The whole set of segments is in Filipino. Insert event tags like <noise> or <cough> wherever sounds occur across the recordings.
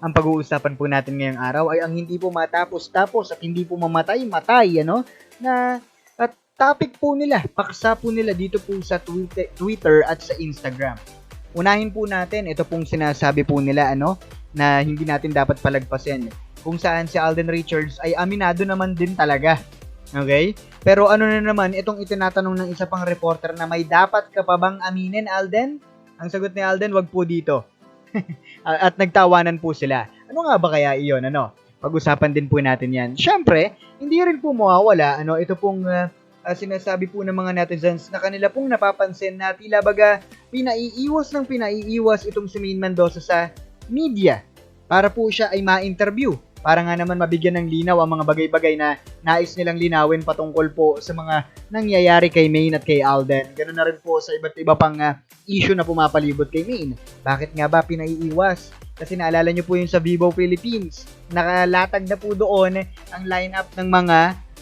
Ang pag-uusapan po natin ngayong araw ay ang hindi po matapos-tapos at hindi po mamatay-matay, ano, na at topic po nila, paksa po nila dito po sa Twitter, Twitter at sa Instagram. Unahin po natin, ito pong sinasabi po nila, ano, na hindi natin dapat palagpasin. Kung saan si Alden Richards ay aminado naman din talaga. Okay? Pero ano na naman, itong itinatanong ng isa pang reporter na may dapat ka pa bang aminin, Alden? Ang sagot ni Alden, wag po dito. <laughs> at nagtawanan po sila. Ano nga ba kaya iyon, ano? Pag-usapan din po natin yan. Siyempre, hindi rin po mawawala, ano, ito pong uh, uh, sinasabi po ng mga netizens na kanila pong napapansin na tila baga pinaiiwas ng pinaiiwas itong si Maine Mendoza sa media para po siya ay ma-interview. Para nga naman mabigyan ng linaw ang mga bagay-bagay na nais nilang linawin patungkol po sa mga nangyayari kay Maine at kay Alden. Ganun na rin po sa iba't iba pang uh, issue na pumapalibot kay Maine. Bakit nga ba pinaiiwas? Kasi naalala nyo po yung sa Vivo Philippines. Nakalatag na po doon ang lineup ng mga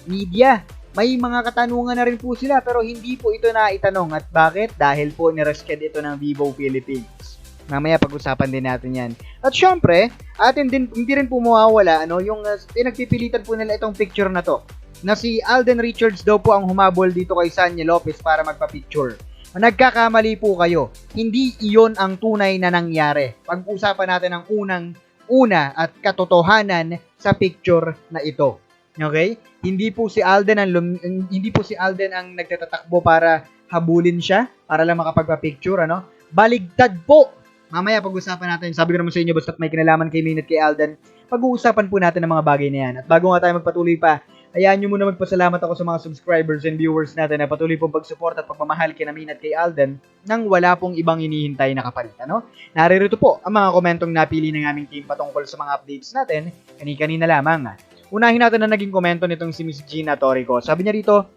media. May mga katanungan na rin po sila pero hindi po ito na itanong. At bakit? Dahil po niresked ito ng Vivo Philippines. Mamaya pag-usapan din natin yan. At syempre, atin din, hindi rin po mawawala, ano, yung uh, pinagpipilitan po nila itong picture na to. Na si Alden Richards daw po ang humabol dito kay Sanya Lopez para magpa-picture. Nagkakamali po kayo. Hindi iyon ang tunay na nangyari. Pag-usapan natin ang unang una at katotohanan sa picture na ito. Okay? Hindi po si Alden ang lum- hindi po si Alden ang nagtatatakbo para habulin siya para lang makapagpa-picture ano. Baligtad po. Mamaya pag-usapan natin. Sabi ko naman sa inyo basta't may kinalaman kay Minute kay Alden, pag-uusapan po natin ang mga bagay na yan. At bago nga tayo magpatuloy pa, Hayaan nyo muna magpasalamat ako sa mga subscribers and viewers natin na patuloy pong pag-support at pagmamahal kay Namin at kay Alden nang wala pong ibang hinihintay na kapalit. Ano? Naririto po ang mga komentong napili ng aming team patungkol sa mga updates natin kani-kanina lamang. Unahin natin na naging komento nitong si Miss Gina Torico. Sabi niya rito,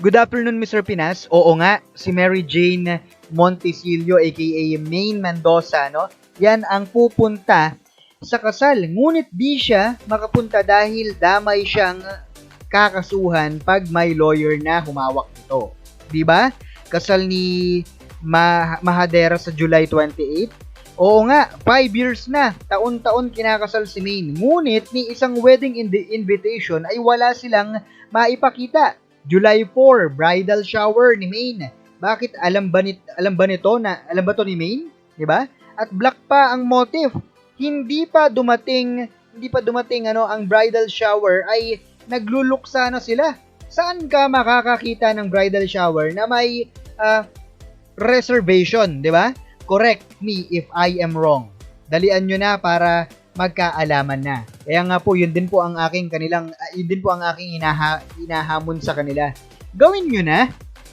Good afternoon, Mr. Pinas. Oo nga, si Mary Jane Montesilio aka Maine Mendoza, no? Yan ang pupunta sa kasal. Ngunit di siya makapunta dahil damay siyang kakasuhan pag may lawyer na humawak nito. 'Di ba? Kasal ni Ma- Mahadera sa July 28. Oo nga, 5 years na. Taon-taon kinakasal si Maine. Ngunit ni isang wedding in- invitation ay wala silang maipakita. July 4, bridal shower ni Maine. Bakit alam ba nit alam ba nito na alam ba to ni Maine? 'Di ba? At black pa ang motive hindi pa dumating hindi pa dumating ano ang bridal shower ay nagluluksa na sila. Saan ka makakakita ng bridal shower na may uh, reservation, di ba? Correct me if I am wrong. Dalian nyo na para magkaalaman na. Kaya nga po, yun din po ang aking kanilang, uh, yun din po ang aking inaha, inahamon sa kanila. Gawin nyo na.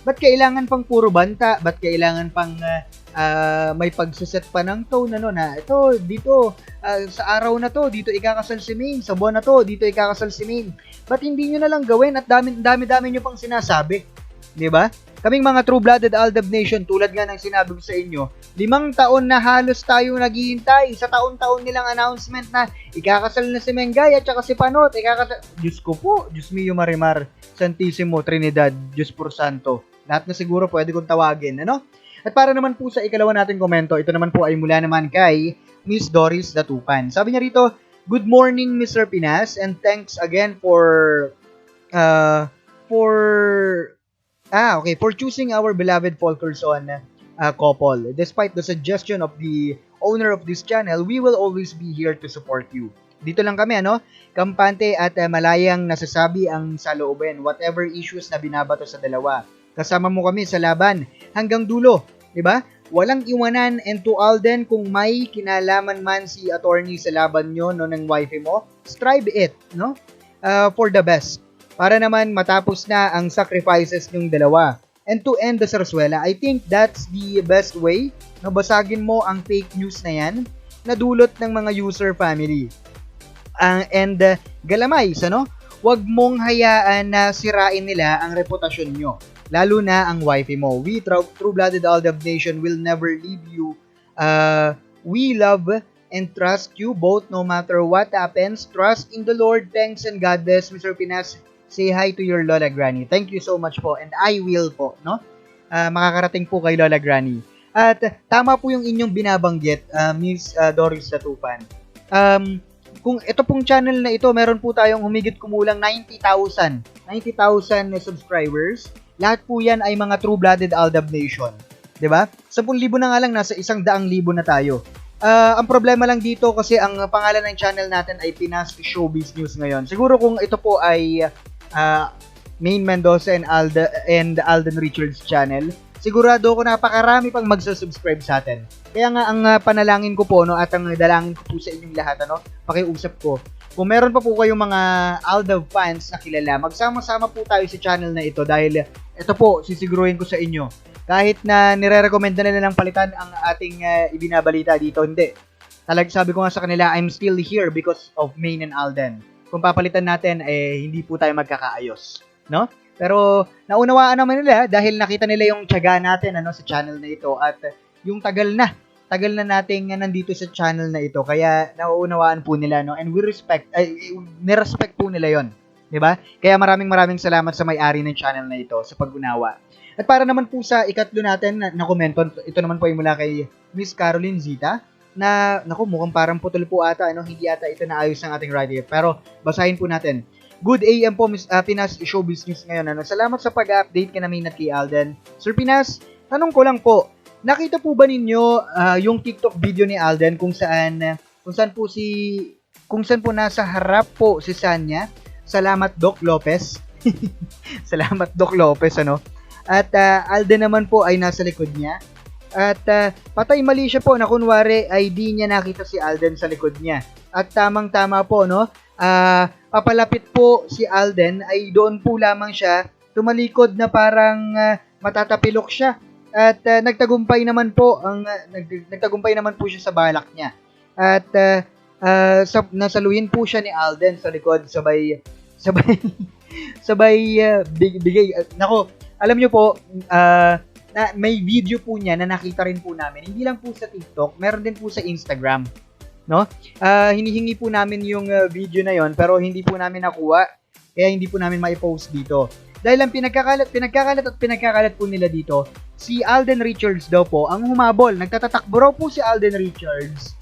Ba't kailangan pang puro banta? Ba't kailangan pang uh, uh, may pagsuset pa ng tone? Ano na? Ito dito uh, sa araw na to dito ikakasal si Ming. Sa buwan na to dito ikakasal si Ming. But hindi niyo na lang gawin at dami dami dami niyo pang sinasabi? Di ba? Kaming mga true-blooded Aldab Nation, tulad nga ng sinabi ko sa inyo, limang taon na halos tayo naghihintay. Sa taon-taon nilang announcement na ikakasal na si Mengay at saka si Panot, ikakasal... Diyos ko po, Diyos mio marimar, Santissimo, Trinidad, Diyos por Santo. Lahat na siguro pwede kong tawagin, ano? At para naman po sa ikalawa nating komento, ito naman po ay mula naman kay Miss Doris Datupan. Sabi niya rito, Good morning, Mr. Pinas, and thanks again for uh, for ah okay for choosing our beloved Folkerson uh, couple. Despite the suggestion of the owner of this channel, we will always be here to support you. Dito lang kami, ano? Kampante at uh, malayang nasasabi ang saloobin, whatever issues na binabato sa dalawa. Kasama mo kami sa laban hanggang dulo. 'di ba? Walang iwanan and to Alden kung may kinalaman man si attorney sa laban nyo no ng wife mo, strive it, no? Uh, for the best. Para naman matapos na ang sacrifices ng dalawa. And to end the sarsuela, I think that's the best way. No, basagin mo ang fake news na yan. na dulot ng mga user family. Ah, and uh, galamay, ano? Huwag mong hayaan na sirain nila ang reputasyon nyo. Lalo na ang wifi mo. We, True- True-Blooded Aldab Nation, will never leave you. Uh, we love and trust you both no matter what happens. Trust in the Lord. Thanks and God bless. Mr. Pinas, say hi to your Lola Granny. Thank you so much po. And I will po, no? Ah, makakarating po kay Lola Granny. At uh, tama po yung inyong binabanggit, uh, Miss uh, Doris Latupan. Um, kung ito pong channel na ito, meron po tayong humigit kumulang 90,000. 90,000 na subscribers. Lahat po yan ay mga true-blooded Aldab Nation. ba? 10,000 na nga lang, nasa 100,000 na tayo. Ah, ang problema lang dito kasi ang pangalan ng channel natin ay Pinas Showbiz News ngayon. Siguro kung ito po ay ah, Main Mendoza and Alda and Alden Richards channel, sigurado ako napakarami pang magsusubscribe sa atin. Kaya nga ang ah, panalangin ko po no at ang dalangin ko po sa inyong lahat ano, pakiusap ko. Kung meron pa po kayong mga Aldav fans na kilala, magsama-sama po tayo sa channel na ito dahil ito po sisiguruhin ko sa inyo. Kahit na nire-recommend na nila ng palitan ang ating ah, ibinabalita dito, hindi. Talag sabi ko nga sa kanila, I'm still here because of Main and Alden. Kung papalitan natin, eh, hindi po tayo magkakaayos. No? Pero, naunawaan naman nila dahil nakita nila yung tiyaga natin ano, sa channel na ito at yung tagal na, tagal na nating nandito sa channel na ito. Kaya, nauunawaan po nila, no? And we respect, ay, nirespect po nila yon Di ba? Kaya maraming maraming salamat sa may-ari ng channel na ito sa pag-unawa. At para naman po sa ikatlo natin na, na komento, ito naman po ay mula kay Miss Caroline Zita na, naku, mukhang parang putol po ata, ano, hindi ata ito naayos ng ating writer. Pero, basahin po natin. Good AM po, Miss uh, Pinas Showbiz News ngayon. Ano? Salamat sa pag-update kay namin at kay Alden. Sir Pinas, tanong ko lang po, nakita po ba ninyo ah, yung TikTok video ni Alden kung saan, kung saan po si, kung saan po nasa harap po si Sanya? Salamat Doc Lopez. <laughs> Salamat Doc Lopez, ano? At ah, Alden naman po ay nasa likod niya. At ah, patay mali siya po na kunwari ay di niya nakita si Alden sa likod niya. At tamang-tama po, no? Ah, papalapit po si Alden ay doon po lamang siya tumalikod na parang ah, matatapilok siya. At ah, nagtagumpay naman po ang ah, nag- nagtagumpay naman po siya sa balak niya. At ah, ah, sa, nasaluhin po siya ni Alden sa likod sabay <laughs> sabay sabay ah, big, bigay ah, nako alam niyo po ah, na may video po niya na nakita rin po namin. Hindi lang po sa TikTok meron din po sa Instagram no? Ah, hinihingi po namin yung ah, video na yon pero hindi po namin nakuha kaya hindi po namin mai-post dito dahil ang pinagkakalat pinagkakalat at pinagkakalat po nila dito si Alden Richards daw po ang humabol nagtatatakbo raw po si Alden Richards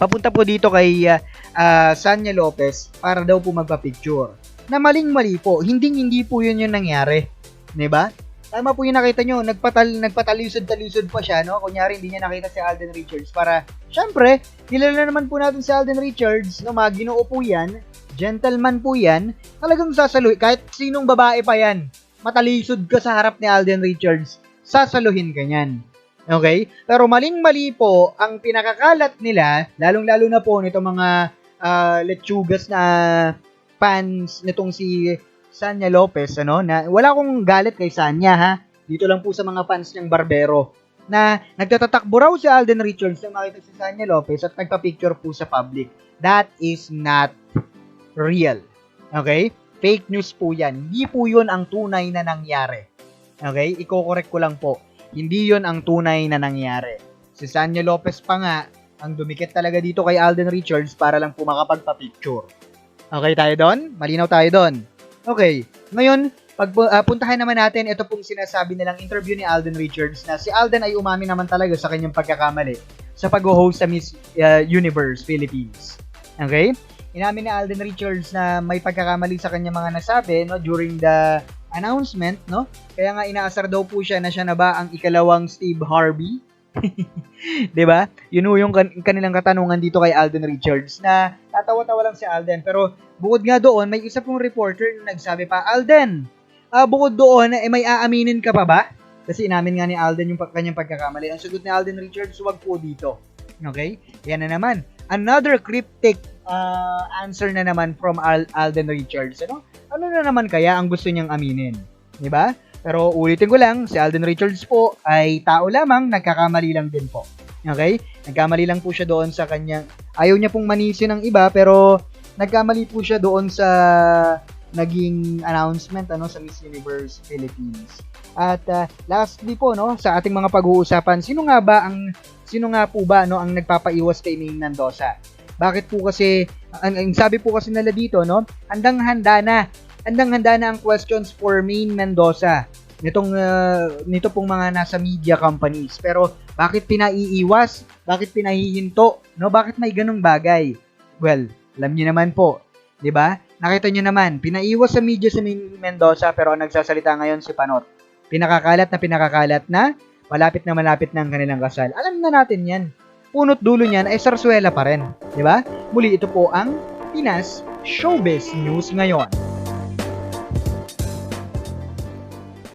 papunta po dito kay ah, ah, Sanya Lopez para daw po magpa-picture. Na maling-mali po, hindi hindi po yun yung nangyari. 'Di ba? Tama po yung nakita nyo, nagpatal, nagpatalisod-talisod pa siya, no? Kunyari, hindi niya nakita si Alden Richards para, syempre, kilala naman po natin si Alden Richards, no? Mga po yan, gentleman po yan, talagang sasaluhin, kahit sinong babae pa yan, matalisod ka sa harap ni Alden Richards, sasaluhin ka niyan. Okay? Pero maling-mali po ang pinakakalat nila, lalong-lalo na po nito mga ah, lechugas na fans nitong si Sanya Lopez, ano, na wala akong galit kay Sanya, ha? Dito lang po sa mga fans niyang barbero na nagtatatakbo raw si Alden Richards nang makita si Sanya Lopez at nagpa-picture po sa public. That is not real. Okay? Fake news po yan. Hindi po yun ang tunay na nangyari. Okay? Iko-correct ko lang po. Hindi yon ang tunay na nangyari. Si Sanya Lopez pa nga, ang dumikit talaga dito kay Alden Richards para lang po makapagpa-picture. Okay tayo doon? Malinaw tayo doon. Okay. Ngayon, pag ah, puntahan naman natin, ito pong sinasabi nilang interview ni Alden Richards na si Alden ay umami naman talaga sa kanyang pagkakamali sa pag-host sa Miss ah, Universe Philippines. Okay? Inamin ni Alden Richards na may pagkakamali sa kanyang mga nasabi no during the announcement, no? Kaya nga inaasar daw po siya na siya na ba ang ikalawang Steve Harvey? <laughs> 'Di ba? Yun yung kan- kanilang katanungan dito kay Alden Richards na tatawa-tawa lang si Alden pero bukod nga doon may isa pong reporter na nagsabi pa, Alden, ah bukod doon eh may aaminin ka pa ba? Kasi inamin nga ni Alden yung kanyang pagkakamali. Ang sagot ni Alden Richards, wag po dito. Okay? Yan na naman. Another cryptic ah, answer na naman from Al- Alden Richards. Ano? Ano na naman kaya ang gusto niyang aminin? 'Di ba? Pero ulitin ko lang, si Alden Richards po ay tao lamang, nagkakamali lang din po. Okay? Nagkamali lang po siya doon sa kanya. Ayaw niya pong manisin ng iba pero nagkamali po siya doon sa naging announcement ano sa Miss Universe Philippines. At ah, lastly po no sa ating mga pag-uusapan, sino nga ba ang sino nga po ba no ang nagpapaiwas kay Maine Mendoza? Bakit po kasi ang, ang sabi po kasi nila dito no, handang-handa na. Handang-handa na ang questions for Maine Mendoza nitong ah, nito pong mga nasa media companies. Pero bakit pinaiiwas? Bakit pinahihinto? No, bakit may ganung bagay? Well, alam niyo naman po, 'di ba? Nakita niyo naman, pinaiwas sa media si Mendoza pero ang nagsasalita ngayon si Panot. Pinakakalat na pinakakalat na malapit na malapit na ang kanilang kasal. Alam na natin 'yan. Punot dulo niyan ay sarsuela pa rin, 'di ba? Muli ito po ang Pinas Showbiz News ngayon.